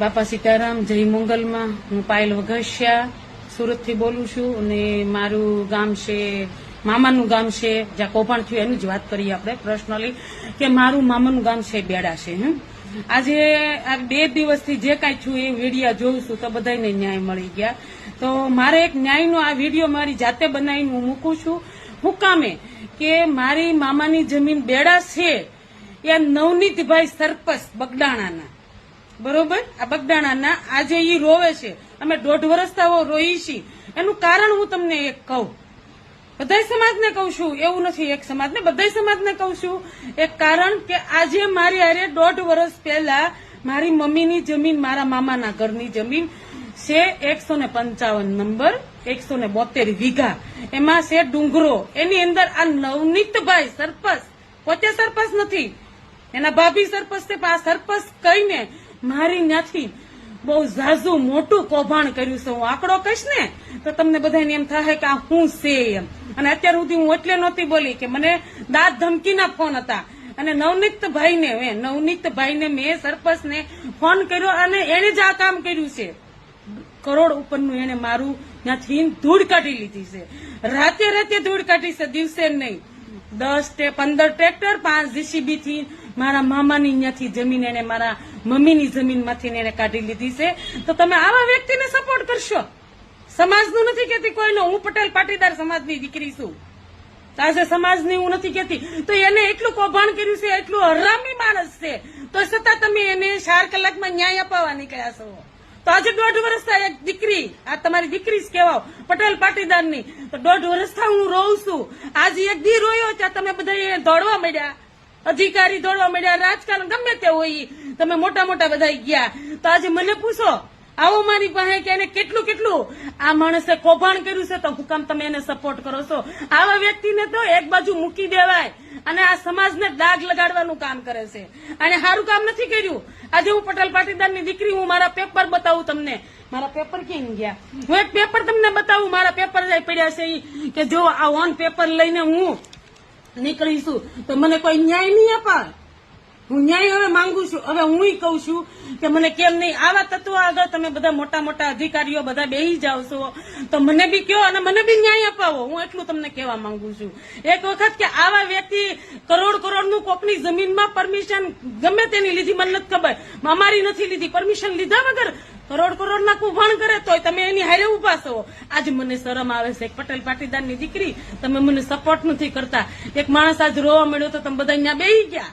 બાપા સીતારામ, જય મંગલમાં. હું પાયલ વઘસિયા સુરતથી બોલું છું અને મારું ગામ છે, મામાનું ગામ છે, જ્યાં કૌભાંડ થયું એની જ વાત કરીએ આપણે પર્સનલી કે મારું મામાનું ગામ છે બેડા છે, હમ. આજે આ બે દિવસથી જે કાંઈ છું એ વિડીયા જોઉં છું તો બધાને ન્યાય મળી ગયા. તો મારે એક ન્યાયનો આ વીડિયો મારી જાતે બનાવીને હું મૂકું છું. હું કામે કે મારી મામાની જમીન બેડા છે, એ નવનીતભાઈ સરપસ બગડાણાના. બરોબર? આ બગદાણાના આજે એ રોવે છે. અમે દોઢ વર્ષ તાવો રોઈ છીએ એનું કારણ હું તમને એક કહું. બધાય સમાજને કહું છું, એવું નથી એક સમાજને, બધાય સમાજને કહું છું. એક કારણ કે આજે મારી હારે દોઢ વર્ષ પહેલા મારી મમ્મીની જમીન મારા મામાના ઘરની જમીન છે એકસો પંચાવન નંબર, એકસો ને બોતેર વીઘા. એમાં છે ડુંગરો. એની અંદર આ નવનીતભાઈ સરપંચ. પોતે સરપંચ નથી. એના ભાભી સરપંચ છે, પણ આ સરપંચ કહીને મારી ત્યાંથી બહુ ઝાઝું મોટું કૌભાંડ કર્યું છે. હું આંકડો કહીશ ને, તો તમને બધાને એમ થાય કે આ હું છે એમ. અને અત્યાર સુધી હું એટલે નહોતી બોલી કે મને દાંત ધમકીના ફોન હતા. અને નવનીત ભાઈને મેં નવનીત ભાઈને મેં સરપંચને ફોન કર્યો અને એને જ આ કામ કર્યું છે. કરોડ ઉપરનું એને મારું ત્યાંથી ધૂળ કાઢી લીધી છે. રાતે રાતે ધૂળ કાઢી છે, દિવસે નહીં. દસ પંદર ટ્રેક્ટર પાંચ જીસીબી થી મારા મામાની અહીંયાથી જમીન એને મારા મમ્મીની જમીનમાંથી એને કાઢી લીધી છે. તો તમે આવા વ્યક્તિને સપોર્ટ કરશો? સમાજનું નથી કેતી કોઈનો. હું પટેલ પાટીદાર સમાજની દીકરી છું. આજે સમાજની હું નથી કેતી તો એને એટલું કૌભાંડ કર્યું છે, એટલું હરામી માણસ છે. તો છતાં તમે એને ચાર કલાકમાં ન્યાય અપાવવા નીકળ્યા છો. તો આજે દોઢ વર્ષથી એક દીકરી. આ તમારી દીકરી જ કહેવાઓ, પટેલ પાટીદારની. તો દોઢ વર્ષથી હું રોઉં છું. આજે એક દી રોયો ત્યાં તમે બધા દોડવા મળ્યા અધિકારી દોડવા મળ્યા રાજકારણ ગમે તે હોય. તમે મોટા મોટા બધા ગયા. તો આજે મને પૂછો, આવો મારી પાસે કે એને કેટલું કેટલું? આ માણસે કૌભાંડ કર્યું છે, તો હું કામ તમે એને સપોર્ટ કરો છો? આવા વ્યક્તિને તો એક બાજુ મૂકી દેવાય. અને આ સમાજને દાગ લગાડવાનું કામ કરે છે. અને સારું કામ નથી કર્યું. આજે હું પટેલ પાટીદારની દીકરી, હું મારા પેપર બતાવું તમને. મારા પેપર કેમ ગયા? હું એક પેપર તમને બતાવું, મારા પેપર પડ્યા છે કે જો આ ઓન પેપર લઈને હું નીકળીશું. તો મને કોઈ ન્યાય નહીં અપાય. હું ન્યાય હવે માંગુ છું. હવે હું કહું છું કે મને કેમ નહીં? આવા તત્વો આગળ તમે બધા મોટા મોટા અધિકારીઓ બધા બેસી જાવ છો. તો મને બી કયો અને મને બી ન્યાય અપાવો. હું એટલું તમને કહેવા માંગુ છું. એક વખત કે આવા વ્યક્તિ કરોડ કરોડનું કોકની જમીનમાં પરમિશન ગમે તેની લીધી, મને નથી ખબર. અમારી નથી લીધી. પરમિશન લીધા વગર કરોડ કરોડ ના કુભાણ કરે તોય તમે એની હારે ઊભા છો. આજ મને શરમ આવે છે એક પટેલ પાટીદારની દીકરી. તમે મને સપોર્ટ નથી કરતા. એક માણસ આજ રોવા મળ્યો તો તમે બધા અહીંયા બેહી ગયા.